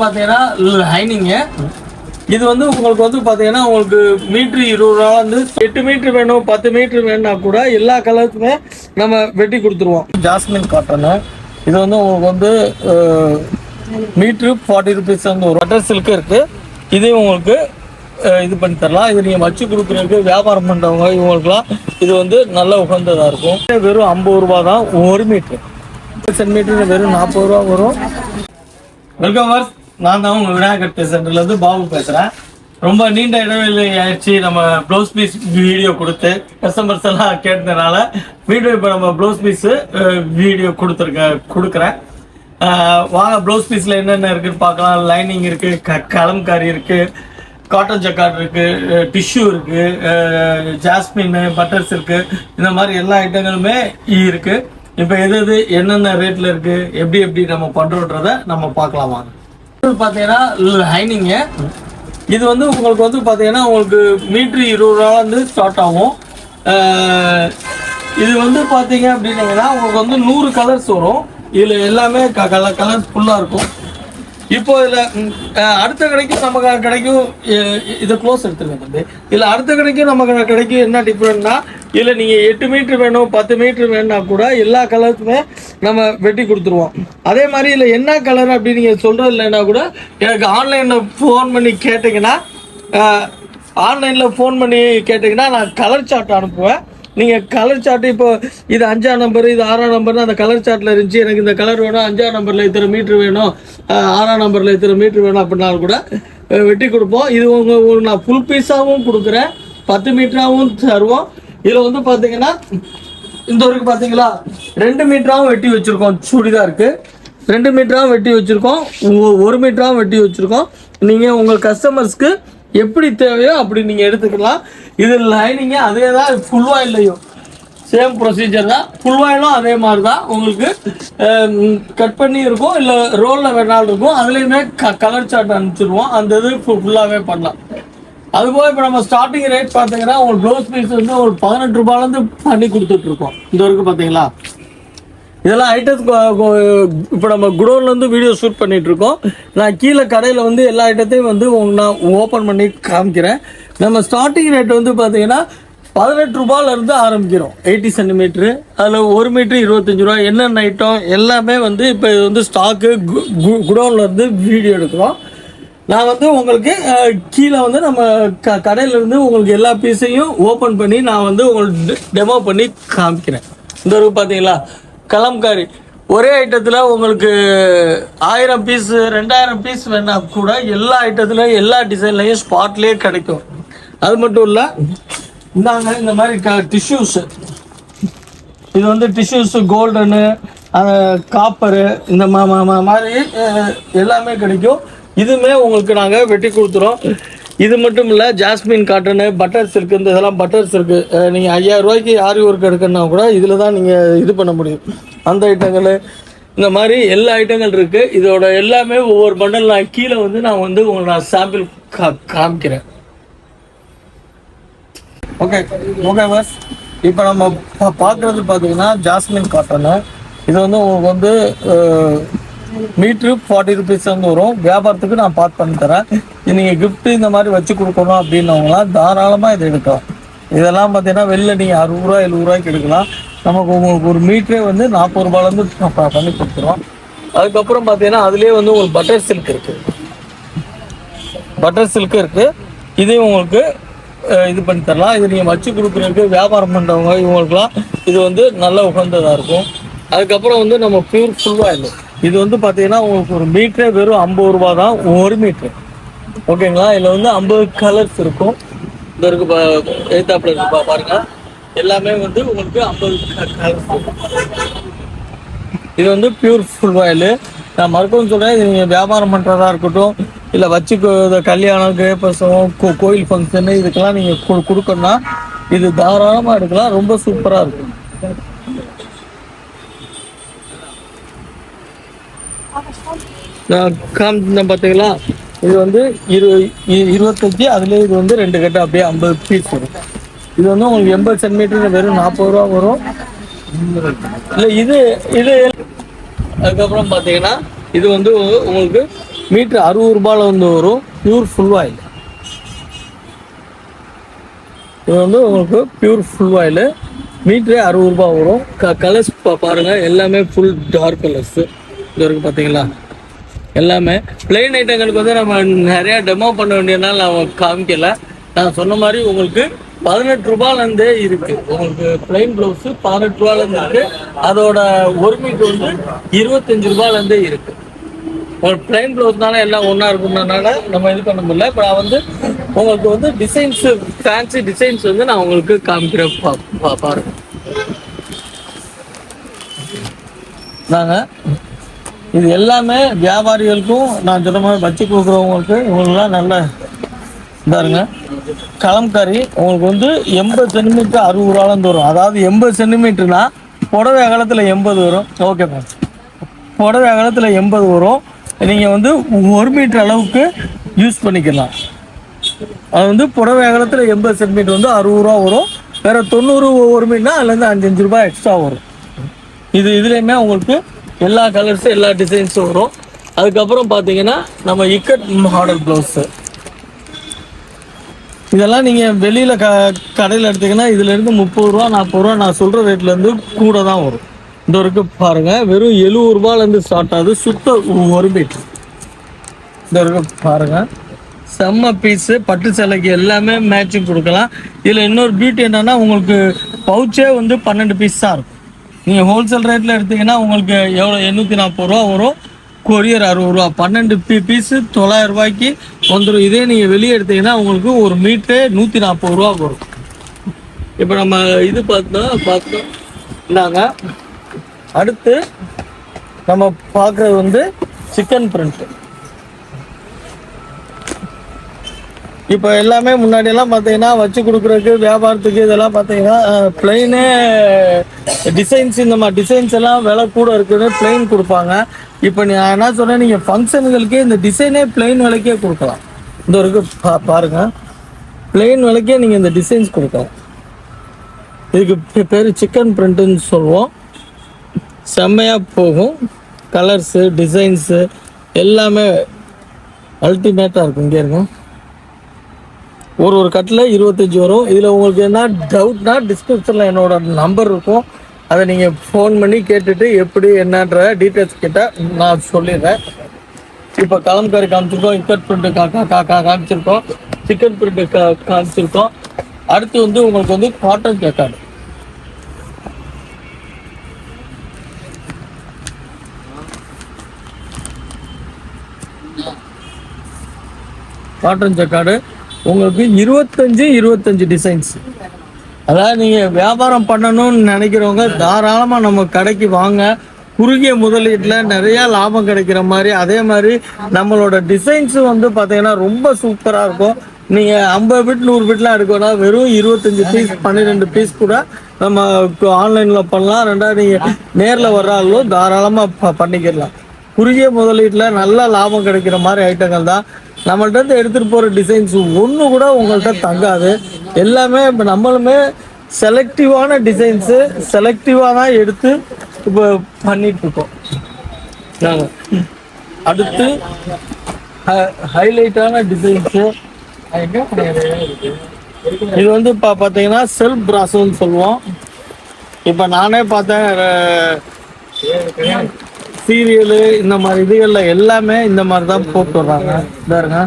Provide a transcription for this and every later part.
பார்த்தீங்கன்னா ஹைனிங்கு. இது வந்து உங்களுக்கு வந்து பார்த்தீங்கன்னா உங்களுக்கு மீட்ரு இருபது ரூபா வந்து எட்டு மீட்ரு வேணும் பத்து மீட்ரு வேணும்னா கூட எல்லா கலருக்குமே நம்ம வெட்டி கொடுத்துருவோம். Jasmine cotton. இது வந்து உங்களுக்கு வந்து மீட்ரு ஃபார்ட்டி ருபீஸ் வந்து ஒரு பட்டர் சில்க்கு இருக்குது இதையும் உங்களுக்கு இது பண்ணி தரலாம். இது நீங்கள் வச்சு கொடுக்குறதுக்கு வியாபாரம் பண்ணுறவங்க இவங்களுக்குலாம் இது வந்து நல்ல உகந்ததாக இருக்கும். வெறும் ஐம்பது ரூபா தான் ஒரு மீட்ரு சென்ட் மீட்டர் வெறும் நாற்பது ரூபா வரும். வெல்கம் வர்ஸ் நான் தான் உங்கள் விநாயகர் டெஸ்ட் பாபு பேசுகிறேன் ரொம்ப நீண்ட இடைவெளி ஆயிடுச்சு. நம்ம ப்ளவுஸ் பீஸ் வீடியோ கொடுத்து கஸ்டமர்ஸ் எல்லாம் கேட்டதுனால வீடியோ இப்போ நம்ம ப்ளவுஸ் பீஸு வீடியோ கொடுத்துருக்க கொடுக்குறேன். வாங்க ப்ளவுஸ் பீஸில் என்னென்ன இருக்குன்னு பார்க்கலாம். லைனிங் இருக்குது க கலம்காரி இருக்குது காட்டன் ஜக்காட் இருக்குது டிஷ்யூ இருக்குது ஜாஸ்மின் பட்டர்ஸ் இருக்குது இந்த மாதிரி எல்லா ஐட்டங்களுமே இருக்குது இப்போ எது எது என்னென்ன ரேட்டில் இருக்குது எப்படி எப்படி நம்ம பண்ணுறோன்றத நம்ம பார்க்கலாம் வாங்க. பார்த்தீங்கன்னா ஹைனிங்கு இது வந்து உங்களுக்கு வந்து பார்த்தீங்கன்னா உங்களுக்கு மீட்ரு இருபது ரூபா வந்து ஸ்டார்ட் ஆகும். இது வந்து பார்த்தீங்க அப்படின்னீங்கன்னா உங்களுக்கு வந்து நூறு கலர்ஸ் வரும். இதில் எல்லாமே க கலர் கலர்ஸ் ஃபுல்லாக இருக்கும். இப்போ இதில் அடுத்த கடைக்கும் நம்ம கடைக்கும் இதை க்ளோஸ் எடுத்துருங்க தம்பி. இதில் அடுத்த கடைக்கும் நம்ம கடைக்கும் என்ன டிஃப்ரெண்ட்னா இதில் நீங்கள் எட்டு மீட்ரு வேணும் பத்து மீட்ரு வேணும்னா கூட எல்லா கலருக்குமே நம்ம வெட்டி கொடுத்துருவோம். அதே மாதிரி இதில் என்ன கலர் அப்படின்னு நீங்கள் சொல்கிறது இல்லைன்னா கூட எனக்கு ஆன்லைனில் ஃபோன் பண்ணி கேட்டிங்கன்னா ஆன்லைனில் ஃபோன் பண்ணி கேட்டிங்கன்னா நான் கலர் சார்ட் அனுப்புவேன். நீங்கள் கலர் சார்ட் இப்போ இது அஞ்சாம் நம்பர் இது ஆறாம் நம்பர்னு அந்த கலர் சார்ட்டில் இருந்துச்சு. எனக்கு இந்த கலர் வேணும். அஞ்சாம் நம்பரில் இத்தனை மீட்ரு வேணும். ஆறாம் நம்பரில் இத்தனை மீட்ரு வேணும் அப்படின்னாலும் கூட வெட்டி கொடுப்போம். இது உங்கள் உங்களுக்கு நான் ஃபுல் பீஸாகவும் கொடுக்குறேன். பத்து மீட்டராகவும் தருவோம். இதில் வந்து பார்த்தீங்கன்னா இந்த வரைக்கும் பார்த்தீங்களா ரெண்டு மீட்டராகவும் வெட்டி வச்சுருக்கோம். சுடிதாருக்கு ரெண்டு மீட்டராகவும் வெட்டி வச்சுருக்கோம். ஒரு மீட்டராகவும் வெட்டி வச்சுருக்கோம். நீங்கள் உங்கள் கஸ்டமர்ஸ்க்கு எப்படி தேவையோ அப்படி நீங்கள் எடுத்துக்கலாம். இது லைனிங்க அதே தான் ஃபுல்வாயில்லையும் சேம் ப்ரொசீஜர் தான். ஃபுல் வாயிலும் அதே மாதிரி தான் உங்களுக்கு கட் பண்ணி இருக்கும் இல்லை ரோலில் வேணாலும் இருக்கும். அதுலேயுமே க கலர் சார்ட் அனுப்பிச்சிருவோம். அந்த இது ஃபுல்லாகவே பண்ணலாம். அதுபோக இப்போ நம்ம ஸ்டார்டிங் ரேட் பார்த்தீங்கன்னா உங்களுக்கு ப்ளவுஸ் பீஸ் வந்து ஒரு பதினெட்டு ரூபாயிலேருந்து பண்ணி கொடுத்துட்ருக்கோம் இந்த வரைக்கும் பார்த்தீங்களா இதெல்லாம் ஐட்டத்துக்கு இப்போ நம்ம குடோன்லேருந்து வீடியோ ஷூட் பண்ணிகிட்ருக்கோம் நான் கீழே கடையில் வந்து எல்லா ஐட்டத்தையும் வந்து நான் ஓப்பன் பண்ணி காமிக்கிறேன். நம்ம ஸ்டார்டிங் ரேட் வந்து பார்த்தீங்கன்னா பதினெட்டு ரூபாயிலேருந்து ஆரம்பிக்கிறோம். எயிட்டி சென்டிமீட்ரு அதில் ஒரு மீட்ரு இருபத்தஞ்சி ரூபா என்னென்ன ஐட்டம் எல்லாமே வந்து இப்போ இது வந்து ஸ்டாக்கு குடோன்லேருந்து வீடியோ எடுக்கிறோம். நான் வந்து உங்களுக்கு கீழே வந்து நம்ம க கடையிலேருந்து உங்களுக்கு எல்லா பீஸையும் ஓப்பன் பண்ணி நான் வந்து உங்களுக்கு டெமோ பண்ணி காமிக்கிறேன். இந்த ஒரு பார்த்தீங்களா கலம்காரி. ஒரே ஐட்டத்தில் உங்களுக்கு ஆயிரம் பீஸ் ரெண்டாயிரம் பீஸ் வேணா கூட எல்லா ஐட்டத்துல எல்லா டிசைன்லையும் ஸ்பாட்லேயே கிடைக்கும். அது மட்டும் இல்லை இந்தாங்க இந்த மாதிரி க டிஷ்யூஸு இது வந்து டிஷ்யூஸு கோல்டனு காப்பரு இந்த மா மா- மா- மாதிரி எல்லாமே கிடைக்கும். இதுவுமே உங்களுக்கு நாங்கள் வெட்டி கொடுத்துறோம். இது மட்டும் இல்லை ஜாஸ்மின் காட்டனு பட்டர் சில்க் இந்த இதெல்லாம் பட்டர் சில்க்கு நீங்கள் ஐயாயிரம் ரூபாய்க்கு ஆரி ஒர்க் எடுக்கணும்னா கூட இதில் தான் நீங்கள் இது பண்ண முடியும். அந்த ஐட்டங்கள் இந்த மாதிரி எல்லா ஐட்டங்கள் இருக்குது இதோட எல்லாமே ஒவ்வொரு பண்டல் நான் கீழே வந்து நான் வந்து உங்களுக்கு நான் சாம்பிள் கா காமிக்கிறேன். ஓகே ஓகே பஸ் இப்போ நம்ம பார்க்குறது பார்த்தீங்கன்னா ஜாஸ்மின் காட்டனு இது வந்து உங்களுக்கு வந்து மீட்ரு ஃபார்ட்டி ருபீஸ் வந்து வரும். வியாபாரத்துக்கு நான் பார்ட் பண்ணி தரேன். இது நீங்கள் கிஃப்ட்டு இந்த மாதிரி வச்சு கொடுக்கணும் அப்படின்னவங்களாம் தாராளமாக இதை எடுக்கலாம். இதெல்லாம் பார்த்தீங்கன்னா வெளில நீங்கள் அறுபது ரூபா எழுபது ரூபாய்க்கு எடுக்கலாம். நமக்கு உங்களுக்கு ஒரு மீட்டரே வந்து நாற்பது ரூபாயிலேருந்து பண்ணி கொடுத்துருவோம். அதுக்கப்புறம் பார்த்தீங்கன்னா அதுலேயே வந்து உங்களுக்கு பட்டர் சில்க் இருக்குது பட்டர் சில்க்கு இருக்குது இதையும் உங்களுக்கு இது பண்ணி தரலாம். இது நீங்கள் வச்சு கொடுக்குறதுக்கு வியாபாரம் பண்ணுறவங்க இவங்களுக்குலாம் இது வந்து நல்ல உகந்ததாக இருக்கும். அதுக்கப்புறம் வந்து நம்ம பியூர் ஃபுல் ஆயில் இது வந்து பார்த்தீங்கன்னா உங்களுக்கு ஒரு மீட்டரே வெறும் ஐம்பது ரூபா தான். ஒரு மீட்ரு ஓகேங்களா இதில் வந்து ஐம்பது கலர்ஸ் இருக்கும். இந்த இருக்கு பா எழுத்தாப்புல இருக்கு பா பாருங்க. எல்லாமே வந்து உங்களுக்கு ஐம்பது கலர்ஸ் இது வந்து பியூர் ஃபுல் ஆயில் நான் மறுக்கவும் சொல்கிறேன் இது நீங்கள் வியாபாரம் பண்ணுறதா இருக்கட்டும் இல்லை வச்சு இந்த கல்யாணம் கிரேப்பசம் கோ கோயில் ஃபங்க்ஷனு இதுக்கெல்லாம் நீங்கள் கொடுக்கணும்னா இது தாராளமாக எடுக்கலாம். ரொம்ப சூப்பராக இருக்கும். நான் காமிச்சிருந்தேன் பார்த்தீங்களா? இது வந்து இரு இருபத்தஞ்சி அதுலேயே இது வந்து ரெண்டு கட்டு அப்படியே ஐம்பது பீஸ் வரும். இது வந்து உங்களுக்கு எண்பது சென்டிமீட்டர் வெறும் நாற்பது ரூபா வரும். இல்லை இது இது அதுக்கப்புறம் பார்த்தீங்கன்னா இது வந்து உங்களுக்கு மீட்ரு அறுபது ரூபாயில் வந்து வரும். பியூர் ஃபுல் ஆயில் இது வந்து உங்களுக்கு பியூர் ஃபுல் ஆயில் மீட்டரே அறுபது ரூபா வரும். க கலர்ஸ் பாருங்கள் எல்லாமே ஃபுல் டார்க் கலர்ஸு இது வரைக்கும் பார்த்தீங்களா? எல்லாமே. பிளெயின் ஐட்டங்களுக்கு வந்து நம்ம நிறையா டெமோ பண்ண வேண்டியதுனால நான் காமிக்கல. நான் சொன்ன மாதிரி உங்களுக்கு பதினெட்டு ரூபாயிலேருந்தே இருக்கு. உங்களுக்கு பிளைன் ப்ளவுஸு பதினெட்டு ரூபாயிலேருந்து இருக்கு. அதோட ஒரு மீட்டர் வந்து இருபத்தஞ்சு ரூபாயிலேருந்தே இருக்கு. ஒரு பிளைன் ப்ளவுஸ்னால எல்லாம் ஒன்றா இருக்கும்னால நம்ம இது பண்ண முடியல. இப்போ நான் வந்து உங்களுக்கு வந்து டிசைன்ஸு ஃபேன்சி டிசைன்ஸ் வந்து நான் உங்களுக்கு காமிக்கிறேன். பா- பாருங்க. நாங்கள் இது எல்லாமே வியாபாரிகளுக்கும் நான் சொன்ன மாதிரி வச்சு கொடுக்குறவங்களுக்கு இவங்களுக்குலாம் நல்ல இதாருங்க. கலம்காரி உங்களுக்கு வந்து எண்பது சென்டிமீட்டர் அறுபது ரூபாலேருந்து வரும். அதாவது எண்பது சென்டிமீட்டர்னா புடவை அகலத்தில் எண்பது வரும். ஓகே மேம் புடவை அகலத்தில் எண்பது வரும். நீங்கள் வந்து ஒரு மீட்டர் அளவுக்கு யூஸ் பண்ணிக்கலாம். அது வந்து புடவை அகலத்தில் எண்பது சென்டிமீட்டர் வந்து அறுபது ரூபா வரும். வேறு தொண்ணூறு ஒரு மீட்டர்னா அதுலேருந்து அஞ்சு அஞ்சு ரூபாய் எக்ஸ்ட்ரா வரும். இது இதுலேயுமே உங்களுக்கு எல்லா கலர்ஸும் எல்லா டிசைன்ஸும் வரும். அதுக்கப்புறம் பார்த்தீங்கன்னா நம்ம இக்கட் மாடல் ப்ளவுஸு இதெல்லாம் நீங்கள் வெளியில் க கடையில் எடுத்தீங்கன்னா இதுலேருந்து முப்பது ரூபா நாற்பது ரூபா நான் சொல்கிற ரேட்லேருந்து கூட தான் வரும். இந்த வரைக்கும் பாருங்கள் வெறும் எழுபது ரூபாலேருந்து ஸ்டார்ட் ஆகுது. சுத்த ஒரு மீட்டர் இந்த வரைக்கும் பாருங்கள் செம்ம பீஸு பட்டு சேலைக்கு எல்லாமே மேட்சிங் கொடுக்கலாம். இதில் இன்னொரு பியூட்டி என்னென்னா உங்களுக்கு பவுச்சே வந்து பன்னெண்டு பீஸ் தான் இருக்கும். நீங்கள் ஹோல்சேல் ரேட்டில் எடுத்தீங்கன்னா உங்களுக்கு எவ்வளோ எண்ணூற்றி நாற்பது ரூபா வரும். கொரியர் அறுபது ரூபா. பன்னெண்டு பீ பீஸு தொள்ளாயிரம் ரூபாய்க்கு வந்துடும் இதே நீங்கள் வெளியே எடுத்தீங்கன்னா உங்களுக்கு ஒரு மீட்ரு நூற்றி நாற்பது ரூபா வரும். இப்போ நம்ம இது பார்த்தோம் பார்த்தோம் இந்தாங்க. அடுத்து நம்ம பார்க்குறது வந்து சிக்கன் பிரிண்ட்டு இப்போ எல்லாமே முன்னாடி எல்லாம் பார்த்தீங்கன்னா வச்சு கொடுக்குறதுக்கு வியாபாரத்துக்கு இதெல்லாம் பார்த்தீங்கன்னா பிளெயினே டிசைன்ஸ் இந்த மாதிரி டிசைன்ஸ் எல்லாம் விலை கூட இருக்குன்னு பிளெயின் கொடுப்பாங்க. இப்போ நான் என்ன சொன்னேன் நீங்கள் ஃபங்க்ஷனுங்களுக்கே இந்த டிசைனே பிளெயின் விலைக்கே கொடுக்கலாம். இந்த இருக்கு பா பாருங்க. பிளெயின் விலைக்கே நீங்கள் இந்த டிசைன்ஸ் கொடுக்கலாம். இதுக்கு பேர் சிக்கன் பிரிண்ட்டுன்னு சொல்லுவோம். செம்மையாக போகும். கலர்ஸு டிசைன்ஸு எல்லாமே அல்டிமேட்டாக இருக்கும். இங்கே இருக்கும் ஒரு ஒரு கட்டில் இருபத்தஞ்சி வரும். இதில் உங்களுக்கு என்ன டவுட்னா டிஸ்கிரிப்ஷனில் என்னோட நம்பர் இருக்கும். அதை நீங்கள் ஃபோன் பண்ணி கேட்டுட்டு எப்படி என்னன்ற டீட்டெயில்ஸ் கேட்டால் நான் சொல்லிடுறேன். இப்போ கலம்காரி காமிச்சிருக்கோம் இக்கட் பிரிண்ட்டு கா கா- கா காமிச்சிருக்கோம் சிக்கன் பிரிண்ட்டு கா காமிச்சிருக்கோம். அடுத்து வந்து உங்களுக்கு வந்து காட்டன் கேக்காடு காட்டன் ஜக்காடு உங்களுக்கு இருபத்தஞ்சு இருபத்தஞ்சு டிசைன்ஸ் அதாவது நீங்கள் வியாபாரம் பண்ணணும்னு நினைக்கிறவங்க தாராளமாக நம்ம கடைக்கு வாங்க. குறுகிய முதலீட்டில் நிறையா லாபம் கிடைக்கிற மாதிரி அதே மாதிரி நம்மளோட டிசைன்ஸு வந்து பார்த்தீங்கன்னா ரொம்ப சூப்பராக இருக்கும். நீங்கள் ஐம்பது பிட் நூறு பிட்லாம் எடுக்கணும் வெறும் இருபத்தஞ்சு பீஸ் பன்னிரெண்டு பீஸ் கூட நம்ம ஆன்லைனில் பண்ணலாம். ரெண்டாவது நீங்கள் நேரில் வர்றாலும் தாராளமாக ப பண்ணிக்கிடலாம். குறுகிய முதலீட்டில் நல்ல லாபம் கிடைக்கிற மாதிரி ஐட்டங்கள் தான். நம்மள்ட்ட இருந்து எடுத்துகிட்டு போகிற டிசைன்ஸ் ஒன்று கூட உங்கள்கிட்ட தங்காது. எல்லாமே இப்போ நம்மளுமே செலக்டிவான டிசைன்ஸு செலக்டிவாக தான் எடுத்து இப்போ பண்ணிகிட்ருக்கோம் இருக்கோம் நாங்கள் அடுத்து ஹைலைட்டான டிசைன்ஸு இது வந்து இப்போ பார்த்தீங்கன்னா செல்ஃப் பிராசோன்னு சொல்லுவோம். இப்போ நானே பார்த்தேன் சீரியலு இந்த மாதிரி இதுகளில் எல்லாமே இந்த மாதிரி தான் போட்டு வர்றாங்க. இதாருங்க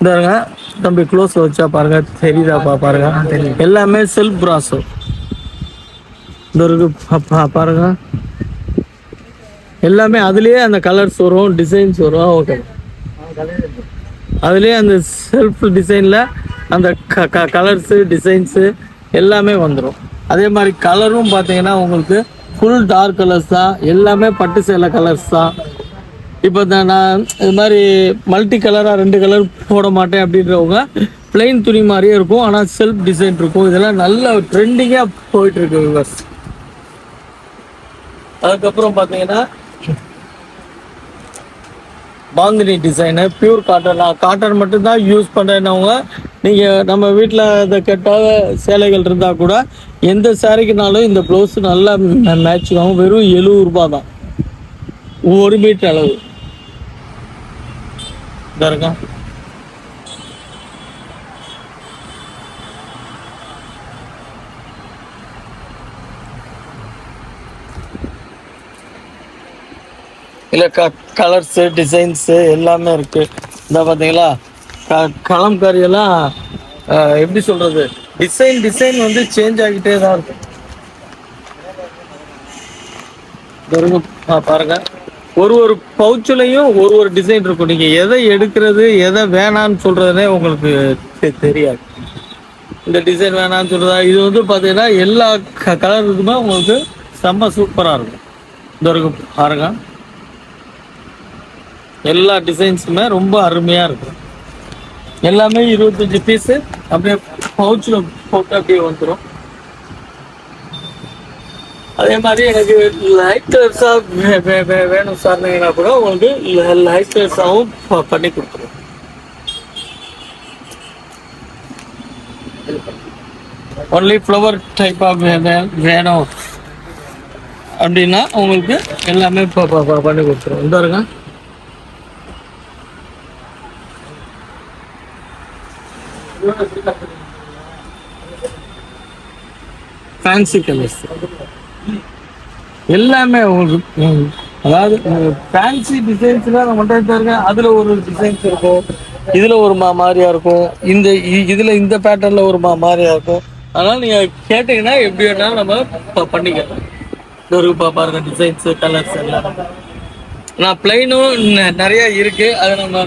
இதாருங்க தம்பி க்ளோஸ் வச்சா பாருங்க. தெரியுதாப்பா பாருங்க. எல்லாமே செல்ஃப் பிராசோ இந்த இருக்கு பாருங்க. எல்லாமே அதுலேயே அந்த கலர்ஸ் வரும் டிசைன்ஸ் வரும். ஓகே. அதுலேயே அந்த செல்ஃப் டிசைனில் அந்த க க கலர்ஸு டிசைன்ஸு எல்லாமே வந்துடும் அதே மாதிரி கலரும் பார்த்தீங்கன்னா உங்களுக்கு ஃபுல் டார்க் கலர்ஸ் தான். எல்லாமே பட்டு சேலை கலர்ஸ் தான். இப்போ இந்த நான் இது மாதிரி மல்டி கலராக ரெண்டு கலர் போட மாட்டேன் அப்படின்றவங்க பிளெயின் துணி மாதிரியே இருக்கும். ஆனால் செல்ஃப் டிசைன் இருக்கும். இதெல்லாம் நல்ல ட்ரெண்டிங்காக போயிட்டுருக்கு விவர்ஸ் அதுக்கப்புறம் பார்த்தீங்கன்னா Bandhani design pure cotton cotton மட்டும்தான் யூஸ் பண்ணுறேன்னவங்க நீங்கள் நம்ம வீட்டில் இந்த கெட்டாத சேலைகள் இருந்தால் கூட எந்த சேரீக்குனாலும் இந்த ப்ளவுஸ் நல்லா மேட்ச் ஆகும். வெறும் எழுபது ரூபா தான். ஒரு மீட்டர் அளவு. இதா இருக்கா? இல்லை க கலர்ஸு டிசைன்ஸு எல்லாமே இருக்குது இந்த பார்த்தீங்களா க கலம்காரியெல்லாம் எப்படி சொல்கிறது டிசைன் டிசைன் வந்து சேஞ்ச் ஆகிட்டே தான் இருக்கும் பாருங்க. ஒரு ஒரு பவுச்சுலையும் ஒரு ஒரு டிசைன் இருக்கும். நீங்கள் எதை எடுக்கிறது எதை வேணான்னு சொல்கிறதுனே உங்களுக்கு தெரியாது. இந்த டிசைன் வேணான்னு சொல்கிறதா இது வந்து பார்த்தீங்கன்னா எல்லா க உங்களுக்கு செம்ம சூப்பராக இருக்கும். இந்த இருக்கும் பாருங்க. எல்லா டிசைன்ஸுமே ரொம்ப அருமையாக இருக்கும் எல்லாமே இருபத்தஞ்சி பீஸு அப்படியே பவுச்சில் போட்டு அப்படியே வந்துடும் அதே மாதிரி எனக்கு லைட் வேணும் சார்ந்தீங்கன்னா கூட உங்களுக்கு லைட்டர்ஸாகவும் பண்ணி கொடுத்துருவோம். ஒன்லி ஃப்ளவர் டைப் ஆஃப் வேணும் அப்படின்னா உங்களுக்கு எல்லாமே பண்ணி கொடுத்துருவோம். இந்த இருங்க ஃபேன்சி கலர்ஸ் எல்லாமே உங்களுக்கு அதாவது ஃபேன்சி டிசைன்ஸ்லாம் நம்மகிட்ட இருக்கேன். அதுல ஒரு டிசைன்ஸ் இருக்கும். இதுல ஒரு மா மாதிரியா இருக்கும். இந்த இதில் இதுல இந்த பேட்டர்ன்ல ஒரு மா மாதிரியா இருக்கும். அதனால நீங்க கேட்டீங்கன்னா எப்படி வேணாலும் நம்ம பண்ணிக்கலாம். இது ஒரு பாருங்க டிசைன்ஸ் கலர்ஸ் எல்லாம். நான் பிளைனும் நிறைய இருக்கு. அதை நம்ம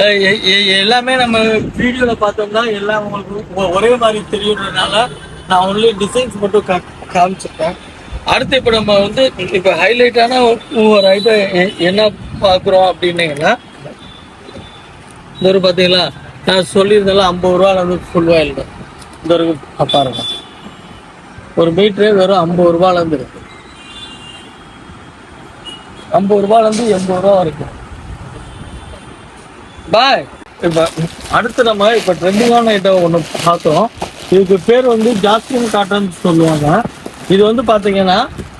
எல்லாமே நம்ம வீடியோல பார்த்தோம்னா எல்லாம் உங்களுக்கு ஒரே மாதிரி தெரியுறதுனால நான் ஒன்லி டிசைன்ஸ் மட்டும் கா காமிச்சிருக்கேன். அடுத்து இப்போ நம்ம வந்து இப்போ ஹைலைட்டான ஒரு ஐட்டம் என்ன பார்க்குறோம் அப்படின்னீங்கன்னா இந்த ஒரு பார்த்தீங்களா நான் சொல்லியிருந்தேன்ல ஐம்பது ரூபா வந்து ஃபுல் ஆயில் இந்த ஒரு பாருங்க. ஒரு மீட்ரு வெறும் ஐம்பது ரூபாலேருந்து இருக்கு. ஐம்பது ரூபாலேருந்து எண்பது ரூபா வரைக்கும். பாய் இப்போ அடுத்து நம்ம இப்போ ட்ரெண்டிங்கான ஐட்டம் ஒன்று பார்த்தோம். இதுக்கு பேர் வந்து ஜாஸ்மின் காட்டன் சொல்லுவாங்க. இது வந்து பார்த்தீங்கன்னா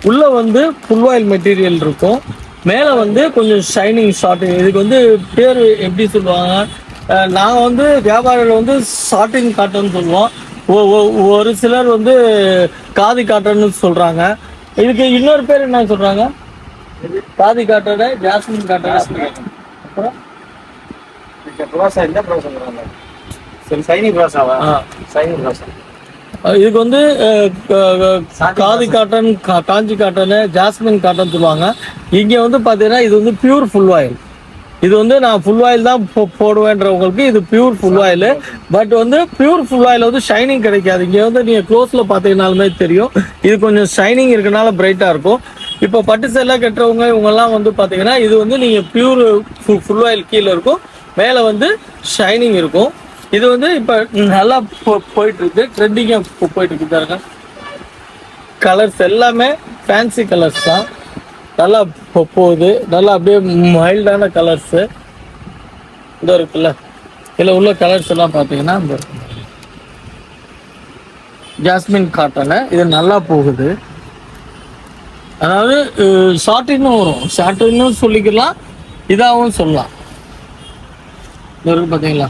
உள்ள வந்து ஃபுல் ஆயில் மெட்டீரியல் இருக்கும். மேலே வந்து கொஞ்சம் ஷைனிங் ஷார்ட்டிங் இதுக்கு வந்து பேர் எப்படி சொல்லுவாங்க? நான் வந்து வியாபாரிகள் வந்து ஷார்ட்டிங் காட்டன் சொல்லுவோம். ஒரு சிலர் வந்து காதி காட்டன்னு சொல்றாங்க. இதுக்கு இன்னொரு பேர் என்ன சொல்றாங்க? காதி காட்டனை ஜாஸ்மின் காட்டன் அப்புறம் ப்ரோசா என்ன ப்ரோசா சரி சைனி ப்ரோசாவா ஆ. சைனி ப்ரோசா அஹ் இதுக்கு வந்து Khadi cotton Kanchi cotton jasmine cotton சொல்லுவாங்க. இங்க வந்து பாத்தீங்கன்னா இது வந்து பியூர் ஃபுல் ஆயில் இது வந்து நான் ஃபுல் ஆயில் தான் போடுவேன்றவங்களுக்கு இது பியூர் ஃபுல் ஆயில் பட் வந்து பியூர் ஃபுல் ஆயில் வந்து ஷைனிங் கிடைக்காது. இங்க வந்து நீங்க க்ளோஸ்ல பாத்தீங்கன்னாலுமே தெரியும். இது கொஞ்சம் ஷைனிங் இருக்கனால பிரைட்டா இருக்கும். இப்போ பட்டு சேலை கட்டுறவங்க இவங்கெல்லாம் வந்து பாத்தீங்கன்னா இது வந்து நீங்க பியூர் ஃபுல் ஆயில் கீழே இருக்கும். மேலே வந்து ஷைனிங் இருக்கும். இது வந்து இப்போ நல்லா போ- போயிட்டு இருக்கு ட்ரெண்டிங்காக போயிட்டு இருக்கு பாருங்க. கலர்ஸ் எல்லாமே ஃபேன்சி கலர்ஸ் தான். நல்லா போகுது. நல்லா அப்படியே மைல்டான கலர்ஸு இந்த இருக்குல்ல. இதில் உள்ள கலர்ஸ் எல்லாம் பார்த்தீங்கன்னா இந்த ஜாஸ்மின் காட்டனு இது நல்லா போகுது. அதாவது ஷார்ட்டின்னு வரும். ஷார்ட்டின்னு சொல்லிக்கலாம். இதாகவும் சொல்லலாம். இருக்கு பார்த்தீங்களா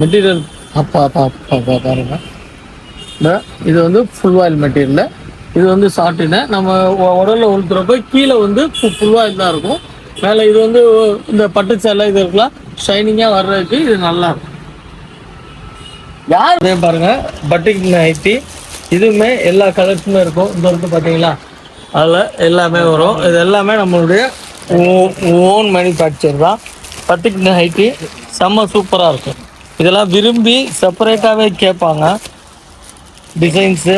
மெட்டீரியல் அப்பா அப்பா அப்பா பாருங்க. இந்த இது வந்து ஃபுல் ஆயில் மெட்டீரியல் இது வந்து சாட்டின நம்ம உடல்ல உளுத்துறப்ப கீழே வந்து ஃபுல் ஆயில் தான் இருக்கும். மேலே இது வந்து இந்த பட்டு சேலை இது இருக்கலாம் ஷைனிங்காக வர்றதுக்கு இது நல்லா இருக்கும். யார்? இதே பாருங்க பட்டிக் நைட்டி இதுவுமே எல்லா கலர்ஸுமே இருக்கும். இந்த வந்து பார்த்தீங்களா அதில் எல்லாமே வரும். இது எல்லாமே நம்மளுடைய ஓன் மேனுஃபேக்சர் தான். பட்டிக் ஹைட்டு செம்ம சூப்பராக இருக்கும். இதெல்லாம் விரும்பி செப்பரேட்டாகவே கேட்பாங்க. டிசைன்ஸு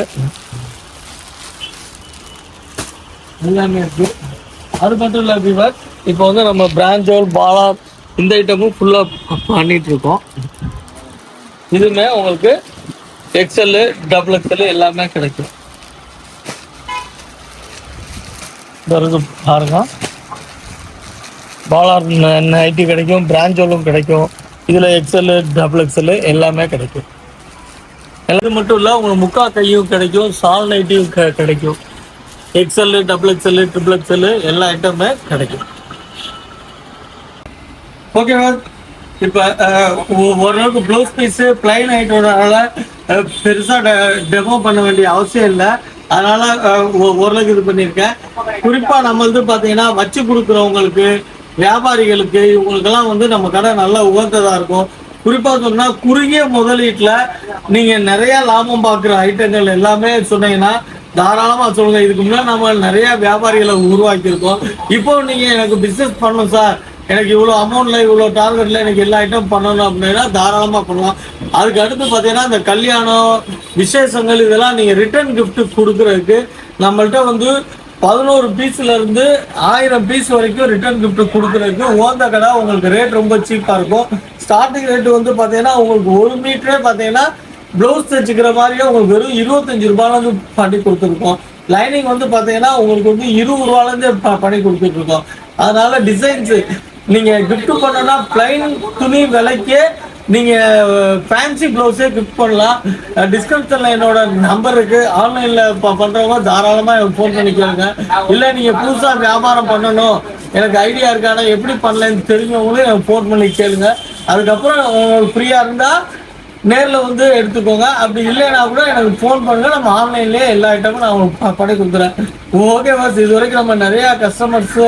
எல்லாமே இருக்குது அது மட்டும் இல்லை விவர் இப்போ வந்து நம்ம பிராஞ்சோல் பாலா இந்த ஐட்டமும் ஃபுல்லாக பண்ணிகிட்ருக்கோம் இருக்கோம். இதுவுமே உங்களுக்கு எக்ஸ்எல் டபுள் எக்ஸ்எல் எல்லாமே கிடைக்கும். பாருங்க. பாலார் நைட்டி கிடைக்கும் பிராஞ்சோலும் கிடைக்கும். இதில் எக்ஸல் டபுள் எக்ஸல் எல்லாமே கிடைக்கும். அது மட்டும் இல்லை உங்களுக்கு முக்கா கையும் கிடைக்கும் சால் நைட்டியும் க- கிடைக்கும். XL double XL triple XL எல்லா ஐட்டமுமே கிடைக்கும். ஓகேவா இப்போ ஓரளவுக்கு ப்ளவுஸ் பீஸு பிளைன் ஐட்டோனால பெருசாக டெமோ பண்ண வேண்டிய அவசியம் இல்லை. அதனால ஓரளவுக்கு இது பண்ணியிருக்கேன் குறிப்பாக நம்ம வந்து பார்த்தீங்கன்னா வச்சு கொடுக்குறவங்களுக்கு வியாபாரிகளுக்கு இவங்களுக்கெல்லாம் வந்து நம்ம கடை நல்லா உகந்ததாக இருக்கும். குறிப்பாக சொன்னா குறுகிய முதலீட்டில் நீங்கள் நிறைய லாபம் பார்க்குற ஐட்டங்கள் எல்லாமே சொன்னீங்கன்னா தாராளமா சொல்லுங்க. இதுக்கு முன்னாடி நம்ம நிறைய வியாபாரிகளை உருவாக்கியிருக்கோம். இப்போ நீங்க எனக்கு பிசினஸ் பண்ணணும் சார் எனக்கு இவ்வளோ அமௌண்ட்ல இவ்வளோ டார்கெட்ல எனக்கு எல்லா ஐட்டம் பண்ணணும் அப்படின்னா தாராளமா பண்ணலாம். அதுக்கு அடுத்து பார்த்தீங்கன்னா இந்த கல்யாணம் விசேஷங்கள் இதெல்லாம் நீங்க ரிட்டர்ன் கிஃப்ட் கொடுக்கறதுக்கு நம்மள்கிட்ட வந்து பதினோரு பீஸ்ல இருந்து ஆயிரம் பீஸ் வரைக்கும் ரிட்டர்ன் கிஃப்ட் கொடுக்கறதுக்கு ஓந்த கடை. உங்களுக்கு ரேட் ரொம்ப சீப்பா இருக்கும். ஸ்டார்டிங் ரேட் வந்து பார்த்தீங்கன்னா உங்களுக்கு ஒரு மீட்டரே பார்த்தீங்கன்னா ப்ளவுஸ் தைச்சிக்கிற மாதிரியே உங்களுக்கு வெறும் இருபத்தஞ்சு ரூபாயிலேருந்து பண்ணி கொடுத்துருக்கோம். லைனிங் வந்து பார்த்தீங்கன்னா உங்களுக்கு வந்து இருபது ரூபாயிலேருந்து பண்ணி கொடுத்துட்ருக்கோம் அதனால டிசைன்ஸ் நீங்கள் கிஃப்ட் பண்ணனா பிளைன் துணி விலைக்கே நீங்கள் ஃபேன்சி ப்ளவுஸே கிஃப்ட் பண்ணலாம். டிஸ்கிரிப்ஷனில் என்னோட நம்பர் இருக்குது ஆன்லைனில் பண்ணுறவங்க தாராளமாக எனக்கு ஃபோன் பண்ணி கேளுங்க. இல்லை நீங்கள் புதுசாக வியாபாரம் பண்ணணும். எனக்கு ஐடியா இருக்கானா எப்படி பண்ணலன்னு தெரிஞ்சவங்களும் எனக்கு ஃபோன் பண்ணி கேளுங்க. அதுக்கப்புறம் உங்களுக்கு ஃப்ரீயாக இருந்தால் நேரில் வந்து எடுத்துக்கோங்க. அப்படி இல்லைன்னா கூட எனக்கு ஃபோன் பண்ணுங்க. நம்ம ஆன்லைன்லேயே எல்லா ஐட்டமும் நான் உங்களுக்கு பண்ணி கொடுக்குறேன் ஓகே பாஸ் இது வரைக்கும் நம்ம நிறையா கஸ்டமர்ஸு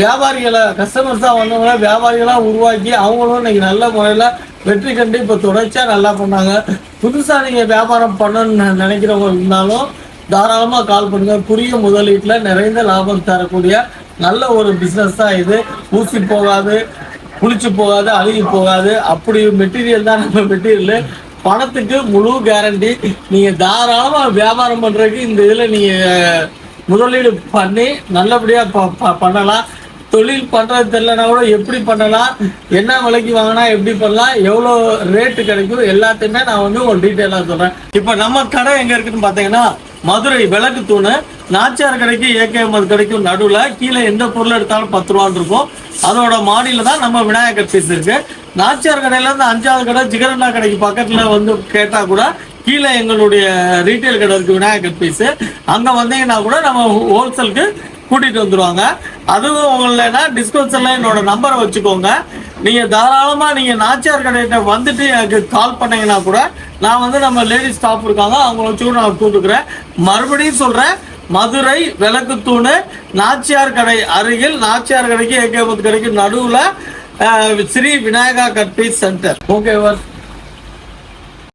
வியாபாரிகளை கஸ்டமர்ஸாக வந்தவங்கள வியாபாரிகளாக உருவாக்கி அவங்களும் இன்னைக்கு நல்ல முறையில் வெற்றி கண்டு இப்போ தொடர்ச்சியாக நல்லா பண்ணாங்க. புதுசாக நீங்கள் வியாபாரம் பண்ணணும்னு நினைக்கிறவங்க இருந்தாலும் தாராளமாக கால் பண்ணுங்கள் குறுகிய முதலீட்டில் நிறைந்த லாபம் தரக்கூடிய நல்ல ஒரு பிஸ்னஸ் தான் இது. ஊசி போகாது. புளிச்சு போகாது அழுகி போகாது. அப்படி மெட்டீரியல் தான் நம்ம மெட்டீரியல் பணத்துக்கு முழு கேரண்டி நீங்க தாராளமா வியாபாரம் பண்றதுக்கு இந்த இதுல நீங்க முதலீடு பண்ணி நல்லபடியா ப- ப- பண்ணலாம். தொழில் பண்றது தெரியலனா கூட எப்படி பண்ணலாம்? என்ன விலைக்கு வாங்கினா எப்படி பண்ணலாம்? எவ்வளோ ரேட்டு கிடைக்கும் எல்லாத்தையுமே நான் வந்து ஒரு டீட்டெயிலாக சொல்றேன். இப்போ நம்ம கடை எங்க இருக்குன்னு பார்த்தீங்கன்னா மதுரை விளக்கு தூணு நாச்சியார் கடைக்கு ஏகேஎம்எல் கடைக்கும் நடுவில் கீழே எந்த பொருள் எடுத்தாலும் பத்து ரூபான்னு இருக்கும். அதோட மாடியில தான் நம்ம விநாயகர் பீஸ் இருக்கு. நாச்சியார் கடையில் இருந்து அஞ்சாவது கடை ஜிகரண்ணா கடைக்கு பக்கத்தில் வந்து கேட்டால் கூட கீழே எங்களுடைய ரீட்டைல் கடை இருக்குது விநாயகர் பீஸு. அங்கே வந்தீங்கன்னா கூட நம்ம ஹோல்சேலுக்கு கூட்டிகிட்டு வந்துடுவாங்க அதுவும் உங்களா டிஸ்கவுன்ஸ்ல என்னோட நம்பரை வச்சுக்கோங்க. நீங்க தாராளமா நீங்க நாச்சியார் கடையிட்ட வந்துட்டு எனக்கு கால் பண்ணீங்கன்னா கூட நான் வந்து நம்ம லேடிஸ் ஸ்டாஃப் இருக்காங்க அவங்கள வச்சு நான் கூப்பிட்டுக்கிறேன். மறுபடியும் சொல்றேன் மதுரை விளக்குத்தூணு நாச்சியார் கடை அருகில் நாச்சியார் கடைக்கு ஏகேபத் கடைக்கு நடுவில் ஸ்ரீ விநாயகா கட்பி சென்டர் ஓகேவா